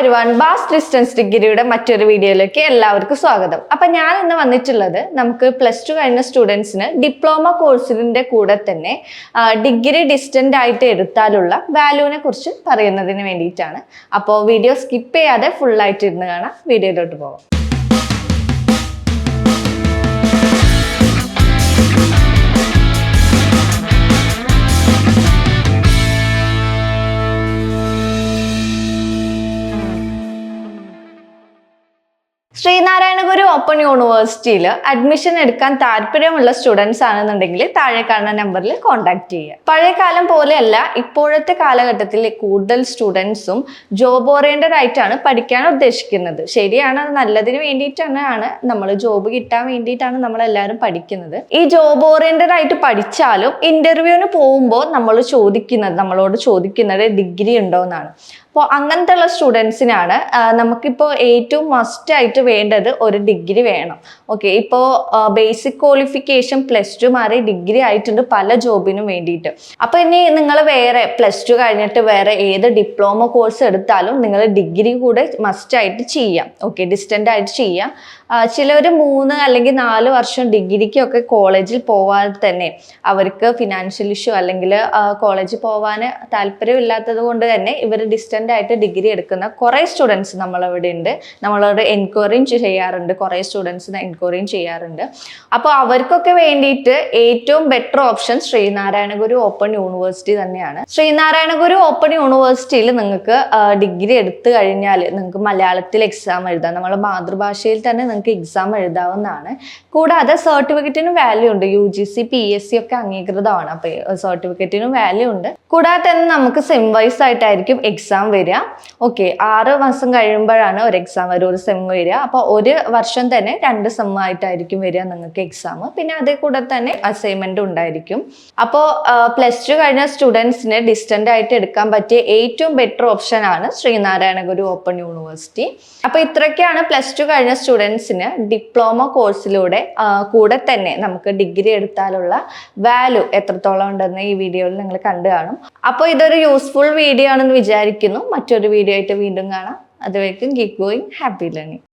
everyone bass distance ഡിഗ്രിയുടെ മറ്റൊരു വീഡിയോയിലേക്ക് എല്ലാവർക്കും സ്വാഗതം. അപ്പൊ ഞാൻ ഇന്ന് വന്നിട്ടുള്ളത് നമുക്ക് പ്ലസ് ടു കഴിഞ്ഞ സ്റ്റുഡൻസിന് ഡിപ്ലോമ കോഴ്സിന്റെ കൂടെ തന്നെ ഡിഗ്രി ഡിസ്റ്റന്റ് ആയിട്ട് എടുത്താലുള്ള വാല്യൂവിനെ കുറിച്ച് പറയുന്നതിന് വേണ്ടിയിട്ടാണ്. അപ്പോൾ വീഡിയോ സ്കിപ്പ് ചെയ്യാതെ ഫുൾ ആയിട്ട് ഇരുന്ന് കാണാം. വീഡിയോയിലോട്ട് പോകാം ശ്രീനാരായണ ഗുരു ഓപ്പൺ യൂണിവേഴ്സിറ്റിയിൽ അഡ്മിഷൻ എടുക്കാൻ താല്പര്യമുള്ള സ്റ്റുഡൻസ് ആണെന്നുണ്ടെങ്കിൽ താഴെ കാണുന്ന നമ്പറിൽ കോൺടാക്ട് ചെയ്യുക. പഴയ കാലം പോലെയല്ല ഇപ്പോഴത്തെ കാലഘട്ടത്തിൽ കൂടുതൽ സ്റ്റുഡൻസും ജോബ് ഓറിയന്റഡ് ആയിട്ടാണ് പഠിക്കാൻ ഉദ്ദേശിക്കുന്നത്. ശരിയാണ് നല്ലതിന് വേണ്ടിയിട്ടാണ് നമ്മൾ ജോബ് കിട്ടാൻ വേണ്ടിയിട്ടാണ് നമ്മളെല്ലാവരും പഠിക്കുന്നത്. ഈ ജോബ് ഓറിയന്റഡ് ആയിട്ട് പഠിച്ചാലും ഇന്റർവ്യൂവിന് പോകുമ്പോൾ നമ്മൾ ചോദിക്കുന്നത് നമ്മളോട് ചോദിക്കുന്നത് ഡിഗ്രി ഉണ്ടോ എന്നാണ്. അപ്പോൾ അങ്ങനത്തെ ഉള്ള സ്റ്റുഡൻസിനാണ് നമുക്കിപ്പോൾ ഏറ്റവും മസ്റ്റ് ആയിട്ട് വേണ്ടത് ഒരു ഡിഗ്രി വേണം. ഓക്കെ ഇപ്പോൾ ബേസിക് ക്വാളിഫിക്കേഷൻ പ്ലസ് ടു മാറി ഡിഗ്രി ആയിട്ടുണ്ട് പല ജോബിനും വേണ്ടിയിട്ട്. അപ്പോൾ ഇനി നിങ്ങൾ വേറെ പ്ലസ് ടു കഴിഞ്ഞിട്ട് വേറെ ഏത് ഡിപ്ലോമ കോഴ്സ് എടുത്താലും നിങ്ങൾ ഡിഗ്രി കൂടെ മസ്റ്റ് ആയിട്ട് ചെയ്യാം. ഓക്കെ ഡിസ്റ്റന്റ് ആയിട്ട് ചെയ്യാം. ചിലർ മൂന്ന് അല്ലെങ്കിൽ നാല് വർഷം ഡിഗ്രിക്കൊക്കെ കോളേജിൽ പോവാതെ തന്നെ അവർക്ക് ഫിനാൻഷ്യൽ ഇഷ്യൂ അല്ലെങ്കിൽ കോളേജിൽ പോകാൻ താല്പര്യമില്ലാത്തത് കൊണ്ട് തന്നെ ഇവർ ഡിസ്റ്റന്റ് ആയിട്ട് ഡിഗ്രി എടുക്കുന്ന കുറേ സ്റ്റുഡൻസ് നമ്മളവിടെ ഉണ്ട് നമ്മളോട് എൻക്വയറിയും ചെയ്യാറുണ്ട്. കുറേ സ്റ്റുഡൻസ് എൻക്വയറിയും ചെയ്യാറുണ്ട്. അപ്പോൾ അവർക്കൊക്കെ വേണ്ടിയിട്ട് ഏറ്റവും better option Sreenarayanaguru open university തന്നെയാണ്. ശ്രീനാരായണഗുരു ഓപ്പൺ യൂണിവേഴ്സിറ്റിയിൽ നിങ്ങൾക്ക് ഡിഗ്രി എടുത്തു കഴിഞ്ഞാൽ നിങ്ങൾക്ക് മലയാളത്തിൽ എക്സാം എഴുതാം. നമ്മുടെ മാതൃഭാഷയിൽ തന്നെ നിങ്ങൾക്ക് എക്സാം എഴുതാവുന്നതാണ്. കൂടാതെ സർട്ടിഫിക്കറ്റിനും വാല്യൂ ഉണ്ട്. U G C P S C ഒക്കെ അംഗീകൃതമാണ്. അപ്പോൾ സർട്ടിഫിക്കറ്റിനും വാല്യൂ ഉണ്ട്. കൂടാതെ തന്നെ നമുക്ക് സെം വൈസ് ആയിട്ടായിരിക്കും എക്സാം വരിക. ഓക്കെ ആറ് മാസം കഴിയുമ്പോഴാണ് ഒരു എക്സാം വരിക ഒരു സെം വരിക. അപ്പോൾ ഒരു വർഷം തന്നെ രണ്ട് സെം ആയിട്ടായിരിക്കും വരിക നിങ്ങൾക്ക് എക്സാം പിന്നെ അതേ കൂടെ തന്നെ അസൈൻമെന്റ് ഉണ്ടായിരിക്കും. അപ്പോൾ പ്ലസ് ടു കഴിഞ്ഞ സ്റ്റുഡൻസിന് ഡിസ്റ്റന്റ് ആയിട്ട് എടുക്കാൻ പറ്റിയ ഏറ്റവും ബെറ്റർ ഓപ്ഷൻ ആണ് ശ്രീനാരായണ ഗുരു ഓപ്പൺ യൂണിവേഴ്സിറ്റി അപ്പോൾ ഇത്രയൊക്കെയാണ് പ്ലസ് ടു കഴിഞ്ഞ സ്റ്റുഡൻസിന് ഡിപ്ലോമ കോഴ്സിലൂടെ കൂടെ തന്നെ നമുക്ക് ഡിഗ്രി എടുത്താലുള്ള വാല്യൂ എത്രത്തോളം ഉണ്ടെന്ന് ഈ വീഡിയോയിൽ നിങ്ങൾ കണ്ടു കാണും. അപ്പോൾ ഇതൊരു യൂസ്ഫുൾ വീഡിയോ ആണെന്ന് വിചാരിക്കുന്നു. മറ്റൊരു വീഡിയോ ആയിട്ട് വീണ്ടും കാണാം. അതുവരേക്കും കീപ് ഗോയിങ് ഹാപ്പി ലേണിംഗ്